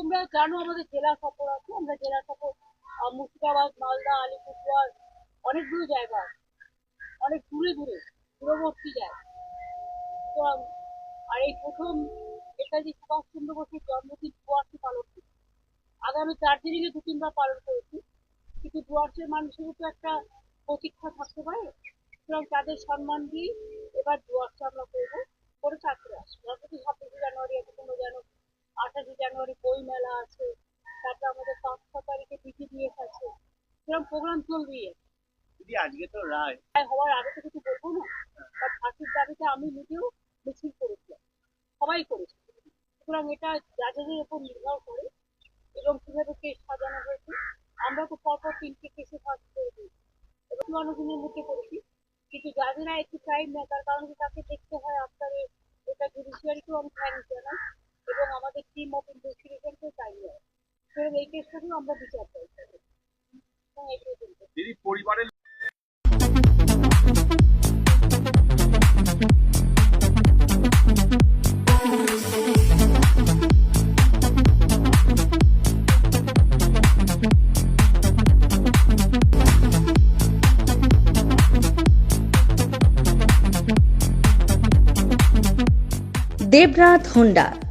তোমরা জানো আমাদের জেলা সফর আছে, আমরা জেলা সফর মুর্শিদাবাদ, মালদা, আলিপুরদুয়ার অনেকগুলো জায়গা আছে। অনেক দূরে দূরে, দূরবর্তী জায়গা। সুতরাং, আর এই প্রথম নেতাজি সুভাষচন্দ্র বোসের জন্মদিন ডুয়ার্সে পালন করছি আগামী দার্জিলিংয়ে দু তিনবার পালন করেছি। কিন্তু ডুয়ার্সের মানুষেরও তো একটা প্রতীক্ষা থাকতে পারে। সুতরাং তাদের সম্মান দিয়ে এবার ডুয়ার্সে আমরা করব। করে চাকরি আসব। যতটি ছাব্বিশে জানুয়ারি আছে কোনো যেন আঠাশে জানুয়ারি বই মেলা আছে তারপরে আমাদের পাঁচ ছ তারিখে বিটিডিএস আছে সেরকম প্রোগ্রাম চলবেই দিদি আজকে তো রায়। তাই হওয়ার আগে তো কিছু বলব না? তার ফাঁসির দাবিতে আমি নিজেও মিছিল করেছিলাম। সবাই করেছে। সুতরাং এটা জাজেদের উপর নির্ভর করে এবং কীভাবে কেস সাজানো হয়েছে। আমরা তো পরপর তিনটে কেসে ফাঁস করে দিই এবং দিনের মধ্যে করেছি। কিন্তু জাজেরা একটু টাইম নেয় তার কারণ তাকে দেখতে হয় আফটারে এটা জুডিশিয়ারিকেও আমি থ্যাংক জানাই। টিম অফ ইনভেস্টিগেশনকেও টাইম নেয় সুতরাং এই কেসটাকেও আমরা বিচার চাই হ্যাঁ দিদি পরিবারের দেবরাত হোন্ডা